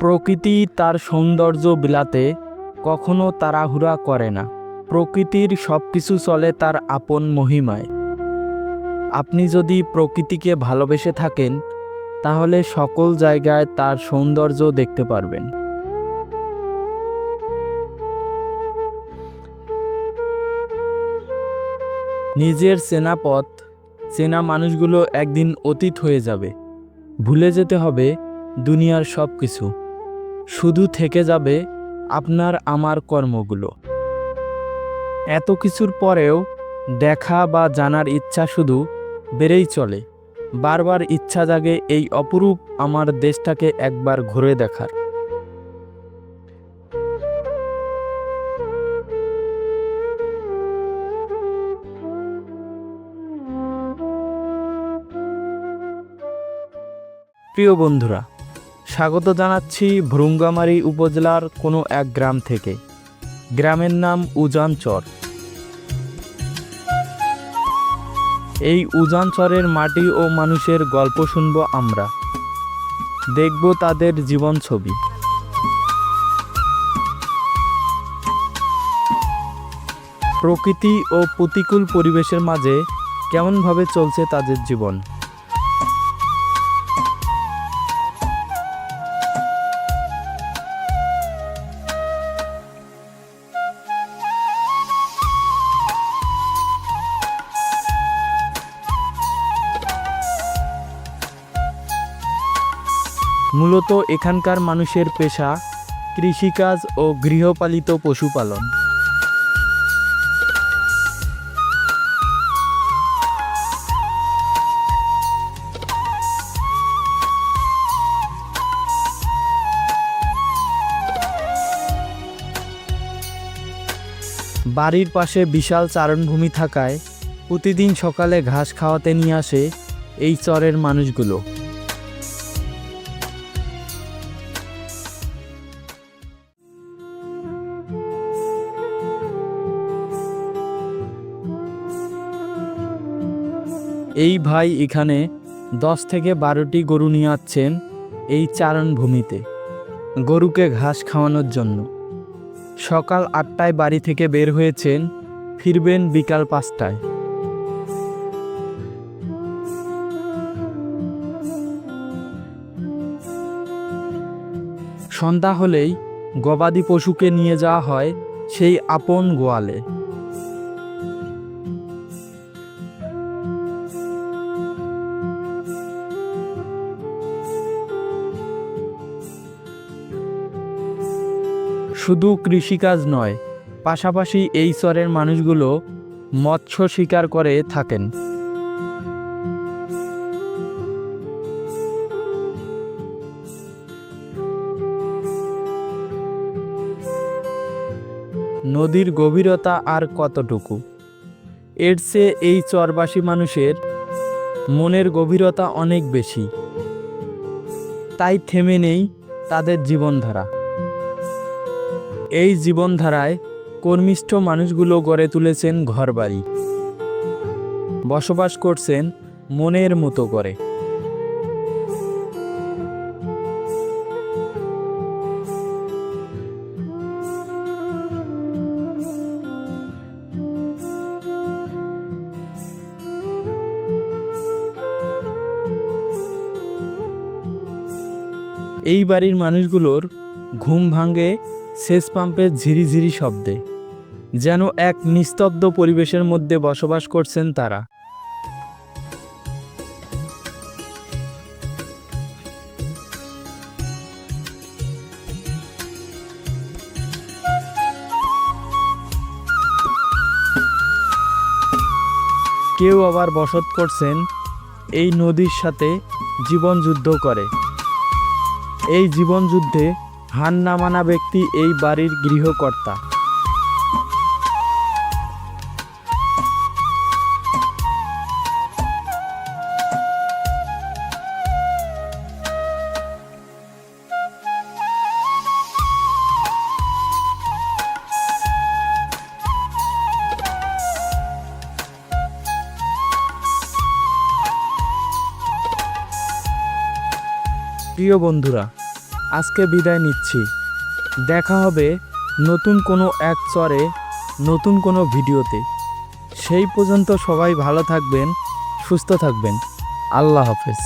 প্রকৃতি তার সৌন্দর্য বিলাতে কখনো তাড়াহুড়া করে না। প্রকৃতির সব কিছু চলে তার আপন মহিমায়। আপনি যদি প্রকৃতিকে ভালোবেসে থাকেন, তাহলে সকল জায়গায় তার সৌন্দর্য দেখতে পারবেন। নিজের চেনা পথ চেনা মানুষগুলো একদিন অতীত হয়ে যাবে। ভুলে যেতে হবে দুনিয়ার সব কিছু শুধু থেকে যাবে আপনার আমার কর্মগুলো। এত কিছুর পরেও দেখা বা জানার ইচ্ছা শুধু বেড়েই চলে। বারবার ইচ্ছা জাগে এই অপরূপ আমার দেশটাকে একবার ঘুরে দেখার। প্রিয় বন্ধুরা স্বাগত জানাচ্ছি ভ্রুঙ্গামারী উপজেলার কোনো এক গ্রাম থেকে। গ্রামের নাম উজানচর এই উজানচরের মাটি ও মানুষের গল্প শুনব আমরা। দেখব তাদের জীবন ছবি। প্রকৃতি ও প্রতিকূল পরিবেশের মাঝে কেমনভাবে চলছে তাদের জীবন? মূলত এখানকার মানুষের পেশা কৃষিকাজ ও গৃহপালিত পশুপালন। বাড়ির পাশে বিশাল চারণভূমি থাকায় প্রতিদিন সকালে ঘাস খাওয়াতে নিয়ে আসে এই চরের মানুষগুলো। এই ভাই এখানে দশ থেকে বারোটি গরু নিয়ে আসছেন এই চারণভূমিতে। গরুকে ঘাস খাওয়ানোর জন্য। সকাল আটটায় বাড়ি থেকে বের হয়েছেন, ফিরবেন বিকাল পাঁচটায়। সন্ধ্যা হলেই গবাদি পশুকে নিয়ে যাওয়া হয় সেই আপন গোয়ালে। শুধু কৃষিকাজ নয়, পাশাপাশি এই চরের মানুষগুলো মৎস্য শিকার করে থাকেন। নদীর গভীরতা আর কতটুকু? এর চেয়ে এই চরবাসী মানুষের মনের গভীরতা অনেক বেশি। তাই থেমে নেই তাদের জীবনধারা। এই জীবনধারায় কর্মিষ্ঠ মানুষগুলো গড়ে তুলেছেন ঘরবাড়ি। বসবাস করছেন মনের মতো করে। এই বাড়ির মানুষগুলোর ঘুম ভাঙে সেচ পাম্পের ঝিরিঝিরি শব্দে, যেন এক নিস্তব্ধ পরিবেশের মধ্যে বসবাস করছেন তারা। কেউ আবার বসত করছেন, এই নদীর সাথে জীবন যুদ্ধ করে। এই জীবন যুদ্ধে হার না মানা ব্যক্তি এই বাড়ির গৃহকর্তা। প্রিয় বন্ধুরা আজকে বিদায় নিচ্ছি। দেখা হবে নতুন কোনো এক চরে, নতুন কোনো ভিডিওতে। সেই পর্যন্ত সবাই ভালো থাকবেন, সুস্থ থাকবেন। আল্লাহ হাফেজ।